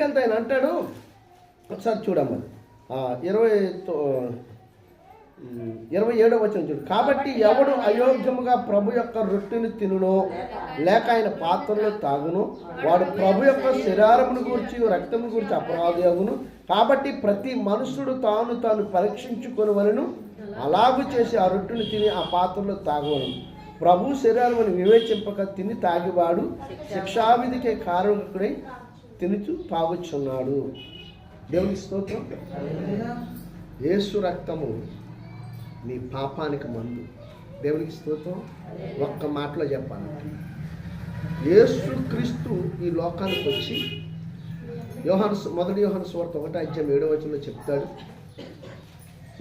ముందుకెళ్తే ఆయన అంటాడు? ఒకసారి చూడమ్మది ఇరవై ఇరవై ఏడో వచ్చిన చూడు. కాబట్టి ఎవడు అయోగ్యముగా ప్రభు యొక్క రొట్టెని తినునో లేక ఆయన పాత్రలో తాగును వాడు ప్రభు యొక్క శరీరమును గురించి రక్తమును గురించి అపరాధయగును కాబట్టి ప్రతి మనుషుడు తాను తాను పరీక్షించుకొనవలను అలాగు చేసి ఆ రొట్టెను తిని ఆ పాత్రలో తాగవను ప్రభు శరీరమును వివేచింపక తిని తాగివాడు శిక్షావిధికే కారకుడై తినుచు తాగుచున్నాడు. దేవుని స్తోత్రం. యేసు రక్తము నీ పాపానికి మందు. దేవునికి స్తోత్రం. ఒక్క మాటలో చెప్పాలంటే యేసు క్రీస్తు ఈ లోకానికి వచ్చి యోహాను మొదటి యోహాను వార్త ఒకటి అధ్యాయం ఏడో వచనంలో చెప్తాడు.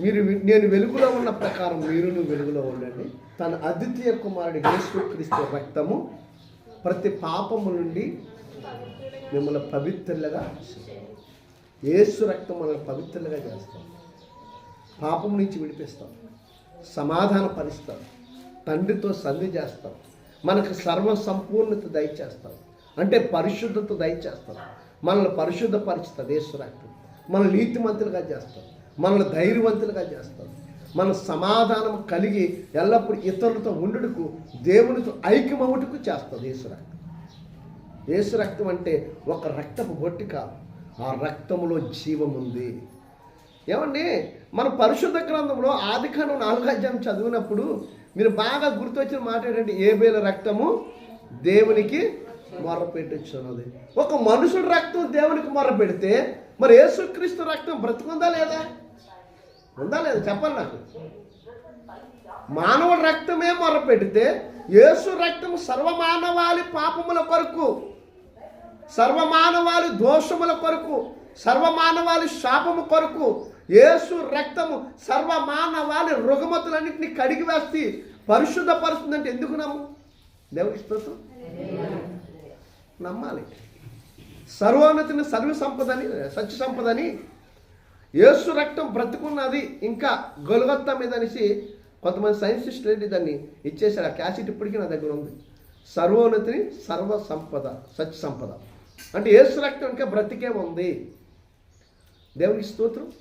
మీరు నేను వెలుగులో ఉన్న ప్రకారం మీరును వెలుగులో ఉండండి. తన అద్వితీయ కుమారుడు యేసు క్రీస్తు రక్తము ప్రతి పాపము నుండి మిమ్మల్ని పవిత్రులుగా యేసు రక్తం మనల్ని పవిత్రులుగా చేస్తాం. పాపం నుంచి విడిపిస్తాం. సమాధాన పరుస్తాం. తండ్రితో సంధి చేస్తాం. మనకు సర్వ సంపూర్ణత దయచేస్తాం. అంటే పరిశుద్ధత దయచేస్తాం. మనల్ని పరిశుద్ధపరుస్తుంది ఏసు రక్తం. మన నీతిమంతులుగా చేస్తాం. మనల్ని ధైర్యవంతులుగా చేస్తాం. మన సమాధానం కలిగి ఎల్లప్పుడూ ఇతరులతో ఉండుటకు దేవునితో ఐక్యమవుటకు చేస్తుంది యేసు యేసు రక్తం అంటే ఒక రక్తపు బొట్టి కాదు ఆ రక్తంలో జీవం ఉంది. ఏమండి? మన పరిశుద్ధ గ్రంథంలో ఆదికాండం నాలుగు అధ్యాయం చదివినప్పుడు మీరు బాగా గుర్తొచ్చిన మాట ఏంటంటే ఏబేల రక్తము దేవునికి మొర్రపెట్టుచున్నది ఒక మనుషుడు రక్తం దేవునికి మొర్ర పెడితే మరి యేసుక్రీస్తు రక్తం బ్రతుకుందా లేదా? ఉందా లేదా? చెప్పాలి నాకు. మానవ రక్తమే మొర్ర పెడితే యేసు రక్తం సర్వమానవాళి పాపముల కొరకు సర్వమానవాళి దోషముల కొరకు సర్వమానవాళి శాపము కొరకు యేసు రక్తము సర్వమానవాళి రుగమతులన్నింటినీ కడిగి వేసి పరిశుద్ధపరుస్తుందంటే ఎందుకు నమ్ము? దేవుడి స్తోత్రం. నమ్మాలి. సర్వోన్నతిని సర్వ సంపదని సత్య సంపదని యేసు రక్తం బ్రతుకున్నది ఇంకా గొలగొత్త మీద అనేసి కొంతమంది సైన్సిస్టులు ఏంటి దాన్ని ఇచ్చేసారు ఆ క్యాసెట్ ఇప్పటికీ నా దగ్గర ఉంది. సర్వోన్నతిని సర్వ సంపద సత్య సంపద. అంటే యేసు రక్తం ఇంకా బ్రతికే ఉంది. దేవునికి స్తోత్రం.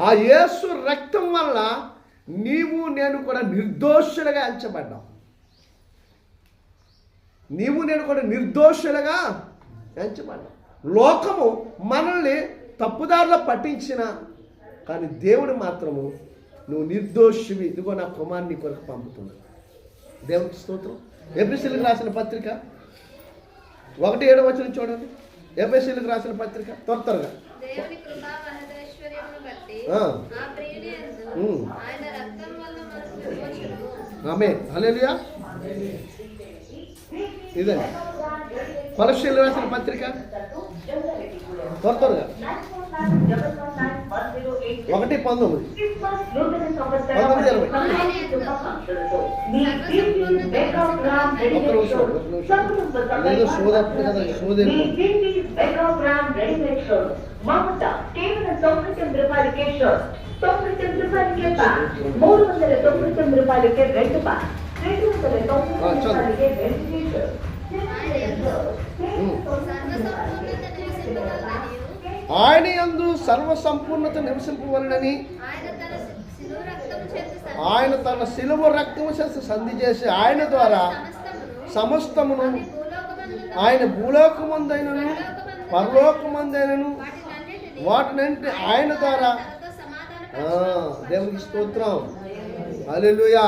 ఆ యేసు రక్తం వల్ల నీవు నేను కూడా నిర్దోషులుగా ఎంచబడ్డాం. నీవు నేను కూడా నిర్దోషులుగా ఎంచబడ్డాం. లోకము మనల్ని తప్పుదారిలో పట్టించిన కానీ దేవుడు మాత్రము నువ్వు నిర్దోషివి. ఇదిగో నా కుమారుని కొరకు పంపుతున్నాడు దేవునికి స్తోత్రం. ఎపిసిల్కి రాసిన పత్రిక ఒకటి ఏడవ వచ్చిన చూడండి. ఎపిసిల్కి రాసిన పత్రిక త్వర త్వరగా ఆమె హల్లెలూయా. ఇదండి పరశీలు రాసిన పత్రిక త్వర త్వరగా ఒకటి పంతొమ్మిది. ఏదో సోదప్పుడు కదా సోదేరు మమత కేవలం తొంభై తొమ్మిది రూపాయలకే షర్ట్ తొంభై తొమ్మిది రూపాయలకే ప్యాంట్ మూడు వందల తొంభై తొమ్మిది రూపాయలకే రెండు ప్యాంట్ రెండు వందల తొంభై. రూపాయలకే రెండు టీ ఆయన యందు సర్వ సంపూర్ణత నివసింపవలనని ఆయన తన శిలువ రక్తము చేసి సంధి చేసి ఆయన ద్వారా సమస్తమును ఆయన భూలోకమందైనను పరలోకమందైనను వాటినంటే ఆయన ద్వారా దేవునికి స్తోత్రం. హల్లెలూయా.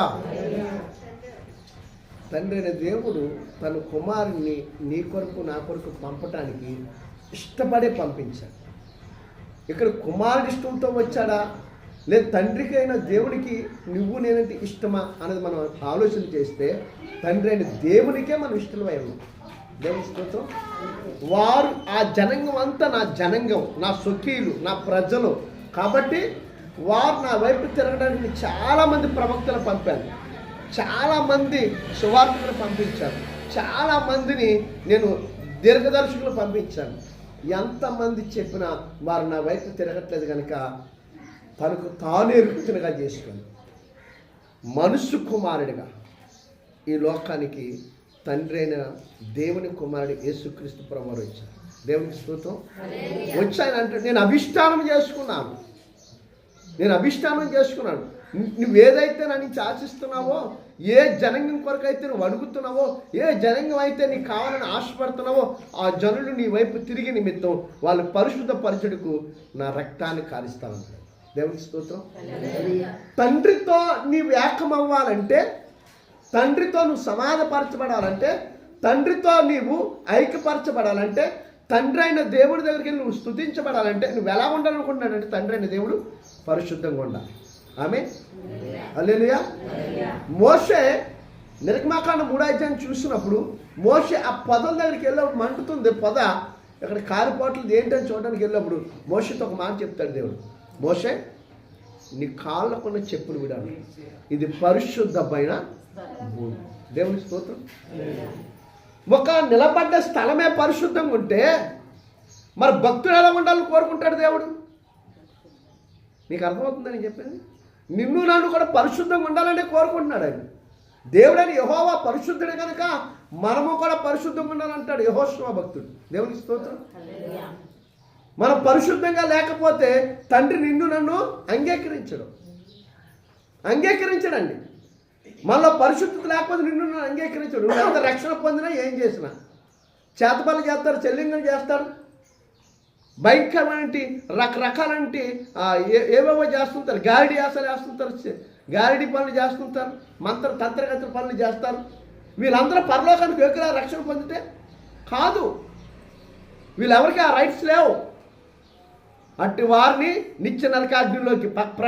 తండ్రి అయిన దేవుడు తన కుమారుని నీ కొరకు నా కొరకు పంపటానికి ఇష్టపడే పంపించాడు. ఇక్కడ కుమారుడి ఇష్టంతో వచ్చాడా? లేదు తండ్రికి అయిన దేవునికి నువ్వు నేనంటే ఇష్టమా అనేది మనం ఆలోచన చేస్తే తండ్రి అయిన దేవునికే మనం ఇష్టమై ఉన్నాం. దేవుని స్తోత్రం. వారు ఆ జనంగం అంతా నా జనంగం నా స్వకీయులు నా ప్రజలు. కాబట్టి వారు నా వైపు తిరగడానికి చాలామంది ప్రవక్తలు పంపాను చాలామంది సువార్తలు పంపించాను చాలామందిని నేను దీర్ఘదర్శకులు పంపించాను. ఎంతమంది చెప్పినా వారు నా వైపు తిరగట్లేదు కనుక తనకు తానే ఎరుగుతున్నగా చేసుకుని మనుషు కుమారుడిగా ఈ లోకానికి తండ్రి అయిన దేవుని కుమారుడు యేసుక్రీస్తు ప్రభువారు ఇచ్చారు దేవునికి స్తోత్రం. వచ్చి అంటే నేను అభిష్టానం చేసుకున్నాను. నేను అభిష్టానం చేసుకున్నాను. నువ్వు ఏదైతే నా నుంచి ఆశిస్తున్నావో ఏ జనంగం కొరకు అయితే నువ్వు అడుగుతున్నావో ఏ జనంగం అయితే నీకు కావాలని ఆశపడుతున్నావో ఆ జనులు నీ వైపు తిరిగి నిమిత్తం వాళ్ళు పరిశుద్ధ పరచుడుకు నా రక్తాన్ని కారిస్తాను దేవునికి స్తోత్రం. తండ్రితో నీవు ఏకమవ్వాలంటే తండ్రితో నువ్వు సమాధపరచబడాలంటే తండ్రితో నీవు ఐక్యపరచబడాలంటే తండ్రి అయిన దేవుడి దగ్గరికి నువ్వు స్తుతించబడాలంటే నువ్వు ఎలా ఉండాలనుకుంటున్నాడంటే తండ్రి అయిన దేవుడు పరిశుద్ధంగా ఉండాలి. ఆమె అల్లెలుయా మోషే నిర్గమాకాండ మూడాధ్యాయం చూసినప్పుడు మోషే ఆ పొదల దగ్గరికి వెళ్ళినప్పుడు మంటుతుంది పొద ఇక్కడ కారిపోట్లు ఏంటని చూడడానికి వెళ్ళినప్పుడు మోషతో ఒక మాట చెప్తాడు దేవుడు. మోషే నీ కాళ్ళకున్న చెప్పులు విడాలి ఇది పరిశుద్ధమైన భూమి. దేవుని స్తోత్రం. ఒక నిలబడ్డ స్థలమే పరిశుద్ధంగా ఉంటే మరి భక్తుడు ఎలా ఉండాలని కోరుకుంటాడు దేవుడు? నీకు అర్థమవుతుందని చెప్పింది? నిన్ను నన్ను కూడా పరిశుద్ధంగా ఉండాలని కోరుకుంటున్నాడు ఆయన. దేవుడని యహోవా పరిశుద్ధుడే కనుక మనము కూడా పరిశుద్ధంగా ఉండాలంటాడు యహోశ్వ భక్తుడు. దేవునికి స్తోత్రం. మనం పరిశుద్ధంగా లేకపోతే తండ్రి నిన్ను నన్ను అంగీకరించడం. అంగీకరించడండి. మనలో పరిశుద్ధత లేకపోతే నిన్ను నన్ను అంగీకరించడు. నువ్వు ఎంత రక్షణ పొందినా ఏం చేసినా. చేతపల్లి చేస్తారు చెల్లింగం చేస్తారు. భయంకరమైన రకరకాలంటి ఏ- ఏవేవో చేస్తుంటారు. గారిడి ఆశలు వేస్తుంటారు గారిడి పనులు చేస్తుంటారు. మంత్ర తంత్రగతుల పనులు చేస్తారు. వీళ్ళందరూ పరలోకానికి ఎక్కడ రక్షణ పొందితే కాదు. వీళ్ళెవరికి ఆ రైట్స్ లేవు. అట్టి వారిని నిత్య నరకాగ్నిలోకి ప-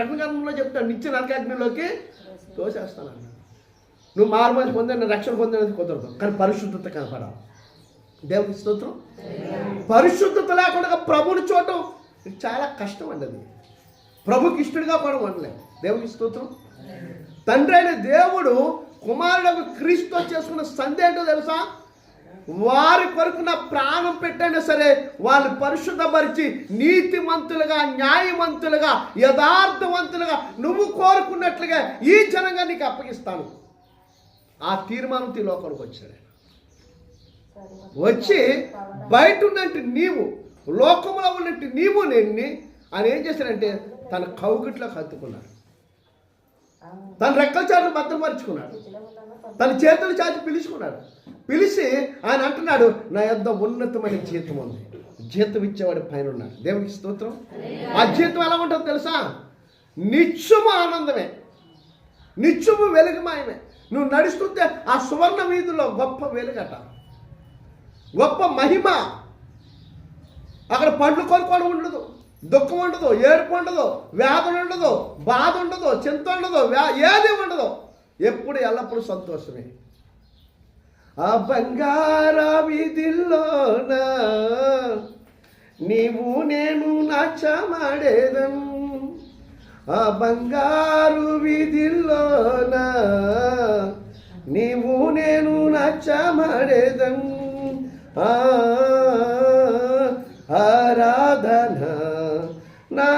చెప్తాను నిత్య నరకాగ్నిలోకి తోసేస్తాను నువ్వు నువ్వు మంచి పొందిన రక్షణ పొందినది కుదరదు. కానీ పరిశుద్ధత కనపడాలి. దేవుని స్తోత్రం. పరిశుద్ధత లేకుండా ప్రభుని చూడటం చాలా కష్టం అండి అది. ప్రభుకి ఇష్టడుగా కూడా ఉండలేదు దేవుని స్తోత్రం. తండ్రి అయిన దేవుడు కుమారుడు క్రీస్తు చేసుకున్న సంధి ఏంటో తెలుసా? వారి కొరకు నా ప్రాణం పెట్టైనా సరే వాళ్ళు పరిశుద్ధపరిచి నీతిమంతులుగా న్యాయమంతులుగా యథార్థవంతులుగా నువ్వు కోరుకున్నట్లుగా ఈ జనంగా నీకు అప్పగిస్తాను. ఆ తీర్మానంతో ఈ లోకానికి వచ్చాడు. వచ్చి బయట ఉన్నట్టు నీవు లోకంలో ఉన్నట్టు నీవు నేను ఆయన ఏం చేశాడంటే తన కౌగిట్లో హత్తుకున్నాడు తన రెక్కల చాటు భద్రపరుచుకున్నాడు. తన చేతుల చాటు పిలుచుకున్నాడు. పిలిచి ఆయన అంటున్నాడు నా యొద్ద ఉన్నతమైన జీతం ఉంది. జీతం ఇచ్చేవాడు పైన ఉన్నాడు దేవునికి స్తోత్రం. ఆ జీతం ఎలా ఉంటుందో తెలుసా? నిత్యము ఆనందమే. నిత్యము వెలుగుమాయమే. నువ్వు నడుస్తుంటే ఆ సువర్ణ వీధిలో గొప్ప వెలుగట. గొప్ప మహిమ. అక్కడ పండ్లు కొనుక్కోవడం ఉండదు. దుఃఖం ఉండదు ఏడుపు ఉండదు వేదన ఉండదు బాధ ఉండదు చింత ఉండదు వ్యా- ఏది ఉండదు. ఎప్పుడు ఎల్లప్పుడూ సంతోషమే. ఆ బంగార వీధిల్లోన నీవు నేను నాచమాడేదం ఆ బంగారు వీధిల్లోన నీవు నేను నచ్చమడేదం ఆరాధన నా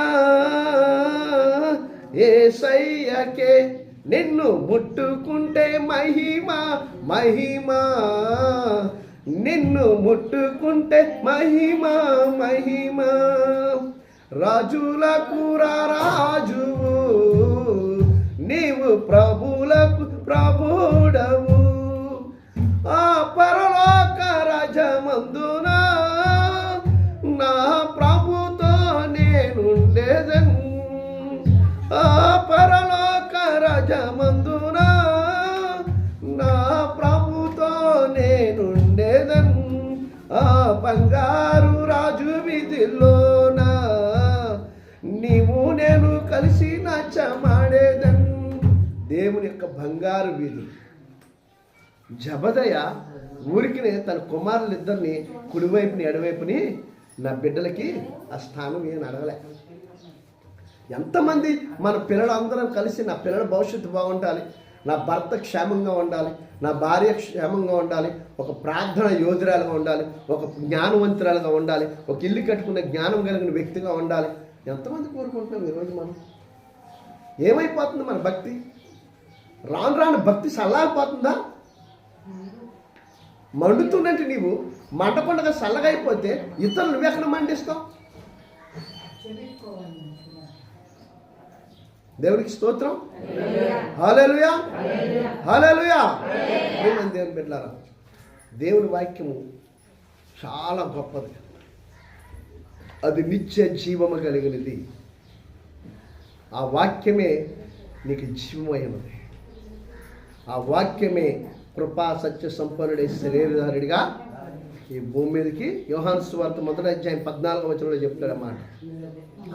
ఏసయ్యకే నిన్ను ముట్టుకుంటే మహిమ మహిమ. నిన్ను ముట్టుకుంటే మహిమ మహిమ. రాజుల కూర రాజువు నీవు ప్ర రాజు నీవు నేను కలిసి నచ్చమాడేదన్ దేవుని యొక్క బంగారు వీధి. జబదయ ఊరికినే తన కుమారులిద్దరిని కుడివైపుని ఎడవైపుని నా బిడ్డలకి ఆ స్థానం ఏం అడగలే. ఎంతమంది మన పిల్లలందరం కలిసి నా పిల్లల భవిష్యత్తు బాగుండాలి. నా భర్త క్షేమంగా ఉండాలి నా భార్య క్షేమంగా ఉండాలి ఒక ప్రార్థన యోధురాలుగా ఉండాలి ఒక జ్ఞానవంతురాలుగా ఉండాలి ఒక ఇల్లు కట్టుకున్న జ్ఞానం కలిగిన వ్యక్తిగా ఉండాలి. ఎంతమంది కోరుకుంటున్నాం ఈరోజు మనం? ఏమైపోతుంది మన భక్తి? రాను రాను భక్తి చల్లారిపోతుందా? మండుతున్నట్టు నీవు మంట పండుగ చల్లగైపోతే ఇతరులు నువ్వెక్కడ మండిస్తావు? దేవునికి స్తోత్రం. హాలేలుయా హాలేలుయా ఏమని దేవుని బిడ్డలారా? దేవుని వాక్యము చాలా గొప్పది. అది నిత్య జీవము కలిగినది. ఆ వాక్యమే నీకు జీవమైనది ఆ వాక్యమే కృపా సత్య సంపన్నుడే శరీరధారుడిగా ఈ భూమి మీదకి యోహాన్ స్వార్థ మొదటి అధ్యాయం పద్నాలుగు వచనంలో చెప్తాడన్నమాట.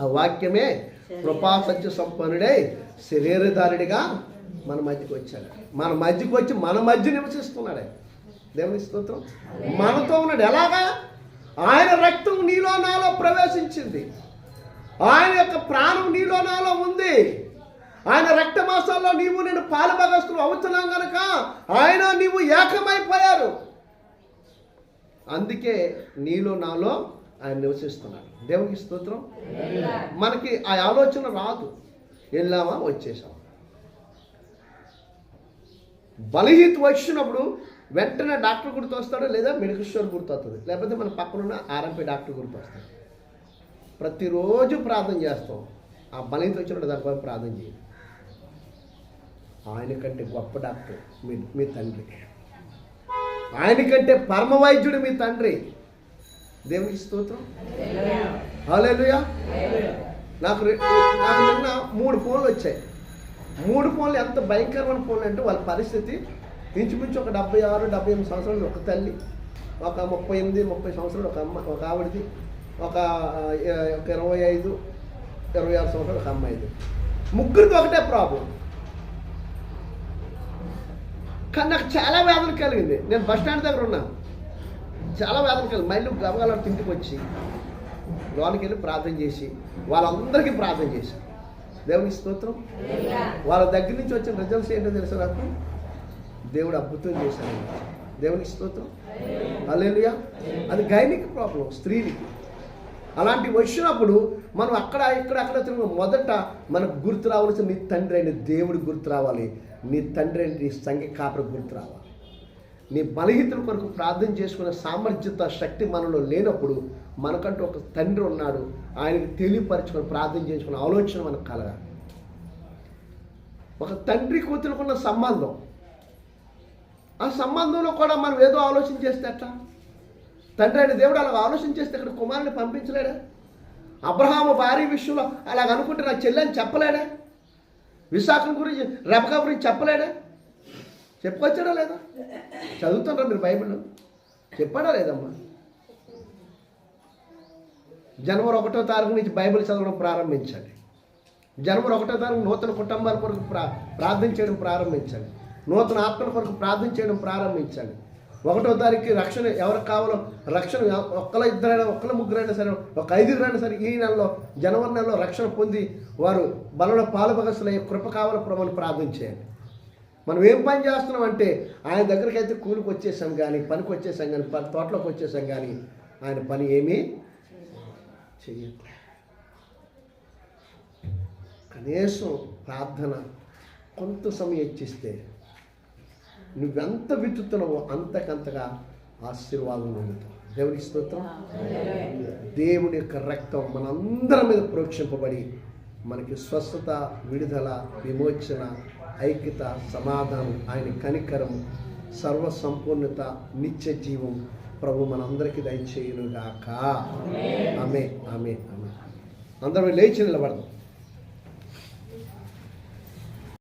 ఆ వాక్యమే కృపా సత్య సంపన్నుడే శరీరధారుడిగా మన మధ్యకి వచ్చాడు. మన మధ్యకి వచ్చి మన మధ్య నివసిస్తున్నాడే. దేవుని స్తోత్రం. మనతో ఉన్నాడు. ఎలాగా? ఆయన రక్తం నీలో నాలో ప్రవేశించింది. ఆయన యొక్క ప్రాణం నీలో నాలో ఉంది. ఆయన రక్తమాసాల్లో నీవు నేను పాలభగస్తులు అవుతున్నాం కనుక ఆయన నీవు ఏకమైపోయారు. అందుకే నీలో నాలో ఆయన నివసిస్తున్నాడు. దేవునికి స్తోత్రం? మనకి ఆ ఆలోచన రాదు. వెళ్ళామా వచ్చేసాం. బలహీత వచ్చినప్పుడు వెంటనే డాక్టర్ గుర్తొస్తాడు? లేదా మెడికల్ స్టోర్ గుర్తొస్తుంది లేకపోతే మన పక్కనున్న ఆర్ఎంపీ డాక్టర్ గుర్తొస్తాడు. ప్రతిరోజు ప్రార్థన చేస్తాం. ఆ బలహీత వచ్చినప్పుడు దానిపై ప్రార్థన చేయండి ఆయన కంటే గొప్ప డాక్టర్ మీ మీ తండ్రి. ఆయన కంటే పరమ వైద్యుడు మీ తండ్రి. దేవునికి స్తోత్రం. హాలేలుయా నాకు రె- నాకు నిన్న మూడు ఫోన్లు వచ్చాయి. మూడు ఫోన్లు ఎంత భయంకరమైన ఫోన్లు అంటే వాళ్ళ పరిస్థితి ఇంచుమించు ఒక డెబ్బై ఆరు డెబ్బై ఎనిమిది సంవత్సరాలు ఒక తల్లి ఒక ముప్పై ఎనిమిది ముప్పై సంవత్సరాలు ఒక అమ్మ ఒక ఆవిడది ఒక ఒక ఇరవై ఐదు ఇరవై ఆరు సంవత్సరాలు ఒక అమ్మాయిది. ముగ్గురికి ఒకటే ప్రాబ్లం కానీ నాకు చాలా వేదన కలిగింది. నేను బస్ స్టాండ్ దగ్గర ఉన్నాను. చాలా వేదన కలిగి మళ్ళీ గబగల తింటికి వచ్చి లోనికి వెళ్ళి ప్రార్థన చేసి వాళ్ళందరికీ ప్రార్థన చేశాను దేవునికి స్తోత్రం. వాళ్ళ దగ్గర నుంచి వచ్చిన రిజల్ట్స్ ఏంటో తెలుసా నాకు? దేవుడు అద్భుతం చేశాడు. దేవునికి స్తోత్రం. అల్లెలుయా అది గైనిక్ ప్రాబ్లం స్త్రీలకి. అలాంటివి వచ్చినప్పుడు మనం అక్కడ ఇక్కడ అక్కడ తిరుగు మొదట మనకు గుర్తు రావాల్సిన నీ తండ్రి అయిన దేవుడికి గుర్తు రావాలి. నీ తండ్రి అయిన నీ సంఘ కాపరి గుర్తు రావాలి. నీ బలహీతల కొరకు ప్రార్థన చేసుకునే సామర్థ్యత శక్తి మనలో లేనప్పుడు మనకంటూ ఒక తండ్రి ఉన్నాడు. ఆయనకి తెలియపరచుకొని ప్రార్థన చేసుకునే ఆలోచన మనకు కలగాలి. ఒక తండ్రి కూతురుకున్న సంబంధం. ఆ సంబంధంలో కూడా మనం ఏదో ఆలోచన చేస్తే ఎట్లా? తండ్రి అయిన దేవుడు అలా ఆలోచన చేస్తే ఇక్కడ కుమారుని పంపించలేడా? అబ్రహాము భార్య విషయంలో అలాగ అనుకుంటే నా చెల్లెని చెప్పలేడా? విశాఖం గురించి రెబకా గురించి చెప్పలేడా? చెప్పుకొచ్చాడా లేదా? చదువుతున్నారా మీరు బైబిల్ చెప్పాడా లేదమ్మా? జనవరి ఒకటో తారీఖు నుంచి బైబిల్ చదవడం ప్రారంభించండి. జనవరి ఒకటో తారీఖు నూతన కుటుంబాల కొరకు ప్రా ప్రార్థన చేయడం ప్రారంభించండి. నూతన ఆత్మల కొరకు ప్రార్థన చేయడం ప్రారంభించండి. ఒకటో తారీఖు రక్షణ ఎవరికి కావాలో రక్షణ ఒక్కల ఇద్దరైనా ఒక్కల ముగ్గురైనా సరే ఒక ఐదుగురైనా సరే ఈ నెలలో జనవరి నెలలో రక్షణ పొంది వారు బలంలో పాలుభగస్తులయ్యే కృప కావాల ప్రభావం ప్రార్థన చేయండి. మనం ఏం పని చేస్తున్నాం అంటే ఆయన దగ్గరికి అయితే కూలికి వచ్చేసాం కానీ పనికి వచ్చేసాం కానీ పని తోటలోకి వచ్చేసాం కానీ ఆయన పని ఏమీ చెయ్యట్లే. కనీసం ప్రార్థన కొంత సమయం ఇచ్చిస్తే నువ్వెంత విత్తుతున్నావో అంతకంతగా ఆశీర్వాదం పొందుతావు. దేవునికి స్తోత్రం. దేవుని యొక్క రక్తం మనందరి మీద ప్రోక్షింపబడి మనకి స్వస్థత విడుదల విమోచన ఐక్యత సమాధానం ఆయన కనికరం సర్వ సంపూర్ణత నిత్య జీవం ప్రభు మనందరికీ దయచేయునుగాక. ఆమె ఆమె ఆమె అందరం లేచి నిలబడదాం.